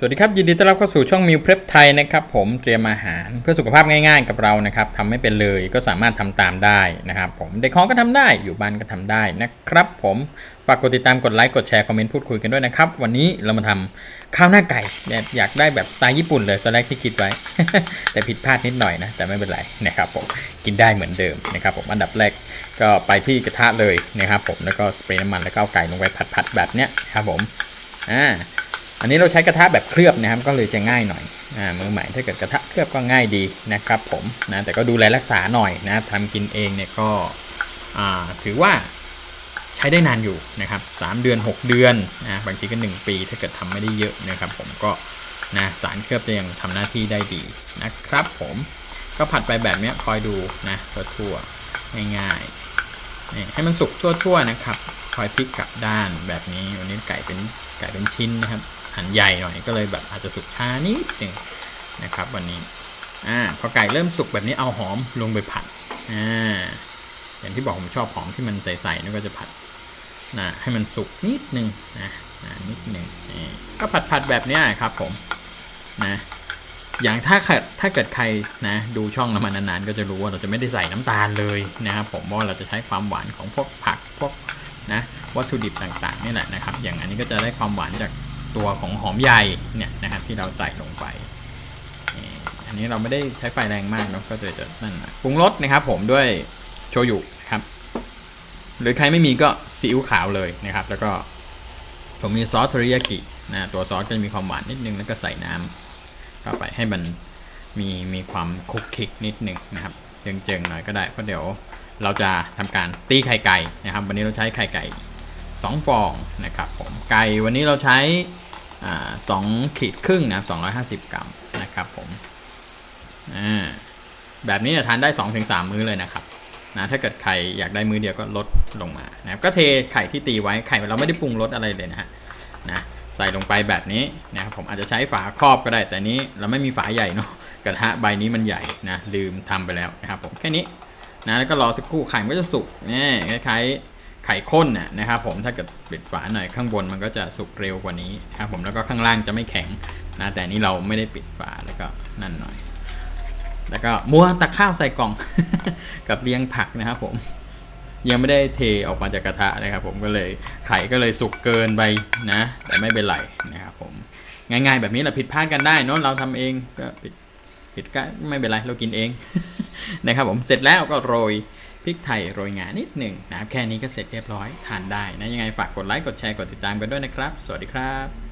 สวัสดีครับ ยินดีต้อนรับเข้าสู่ช่องมิวเพล p ไทยนะครับผมเตรียมอาหารเพื่อสุขภาพง่ายๆกับเรานะครับทำไม่เป็นเลยก็สามารถทำตามได้นะครับผมเด็กของก็ทำได้อยู่บ้านก็ทำได้นะครับผมฝากกดติดตามกดไลค์กดแชร์คอมเมนต์พูดคุยกันด้วยนะครับ วันนี้เรามาทำข้าวหน้าไก่แบบอยากได้แบบสไตล์ญี่ปุ่นเลยตอนแรกที่คิดไว้ แต่ผิดพลาดนิดหน่อยนะ แต่ไม่เป็นไรนะครับผมกินได้เหมือนเดิมนะครับผมอันดับแรกก็ไปที่กระทะเลยนะครับผมแล้วก็สเปรย์น้ำมันแล้วก็เอาไก่ลงไปผัดๆแบบเนี้ยครับผมอ่า อันนี้เราใช้กระทะแบบเคลือบนะครับ ก็เลยจะง่ายหน่อยอ่ามือใหม่ถ้าเกิดกระทะเคลือบก็ง่ายดีนะครับผมนะแต่ก็ดูแลรักษาหน่อยนะทำกินเองเนี่ยก็อ่าถือว่าใช้ได้นานอยู่นะครับ3เดือน 6 เดือนนะบางทีก็ 1 ปี ถ้าเกิดทำไม่ได้เยอะนะครับ ผมก็นะสารเคลือบจะยังทำหน้าที่ได้ดีนะครับ ผมก็ผัดไปแบบนี้คอยดูนะทั่วๆง่ายๆนี่ให้มันสุกทั่วๆนะครับ คอยพลิกกลับด้านแบบนี้วันนี้ไก่เป็นไก่เป็นชิ้นนะครับ หันใหญ่หน่อยก็เลยแบบอาจจะสุกช้านิดหนึ่งนะครับ วันนี้อ่าพอไก่เริ่มสุกแบบนี้เอาหอมลงไปผัดอ่าอย่างที่บอกผมชอบหอมที่มันใสๆนี่ก็จะผัดนะให้มันสุกนิดนึงนะนะนิดนึงก็ผัดผัดๆแบบนี้ครับผมนะอย่างถ้าเกิดถ้าเกิดใครนะดูช่องเรามานานๆก็จะรู้ว่าเราจะไม่ได้ใส่น้ำตาลเลยนะครับผมว่าเราจะใช้ความหวานของพวกผักพวกนะวัตถุดิบต่างๆนี่แหละนะครับ อย่างอันนี้ก็จะได้ความหวานจาก ตัวของหอมใหญ่เนี่ยนะครับที่เราใส่ลงไป อันนี้เราไม่ได้ใช้ไฟแรงมากเนาะก็จะจะนั่นนะปรุงรสนะครับ ผมด้วยโชยุครับ หรือใครไม่มีก็ซีอิ๊วขาวเลยนะครับ แล้วก็ผมมีซอสเทริยากินะตัวซอสก็จะมีความหวานนิดนึงแล้วก็ใส่น้ำเข้าไปให้มันมีมีความคลุกคลิกนิดนึงนะครับเจิงๆหน่อยก็ได้เพราะเดี๋ยวเราจะทำการตีไข่ไก่นะครับ วันนี้เราใช้ไข่ไก่ 2ฟองนะครับผมไก่วันนี้เราใช้สองขีดครึ่งนะครับ250 กรัมนะครับผมอ่าแบบนี้จะทานได้ 2-3 มื้อเลยนะครับนะถ้าเกิดใครอยากได้มื้อเดียวก็ลดลงมานะครับก็เทไข่ที่ตีไว้ไข่เราไม่ได้ปรุงรสอะไรเลยนะฮะนะใส่ลงไปแบบนี้นะครับผมอาจจะใช้ฝาครอบก็ได้แต่นี้เราไม่มีฝาใหญ่เนาะกระทะใบนี้มันใหญ่นะลืมทำไปแล้วนะครับผมแค่นี้นะแล้วก็รอสักครู่ไข่ก็จะสุกนี่คล้ายๆ ไข่ข้นน่ะนะครับผมถ้าเกิดปิดฝาหน่อยข้างบนมันก็จะสุกเร็วกว่านี้นะครับผมแล้วก็ข้างล่างจะไม่แข็งนะแต่นี้เราไม่ได้ปิดฝาแล้วก็นั่นหน่อย แล้วก็มัวตักข้าวใส่กล่องกับเรียงผักนะครับผมยังไม่ได้เทออกมาจากกระทะนะครับ ผมก็เลยไข่ก็เลยสุกเกินไปนะ แต่ไม่เป็นไรนะครับผมง่ายๆ แบบนี้เราผิดพลาดกันได้เนอะเราทำเองก็ผิดผิดก็ไม่เป็นไรเรากินเองนะครับผมเสร็จแล้วก็โรย พริกไทยโรยงานิดหนึ่งนะครับแค่นี้ก็เสร็จเรียบร้อยทานได้นะยังไงฝากกดไลค์กดแชร์กดติดตามกันด้วยนะครับ สวัสดีครับ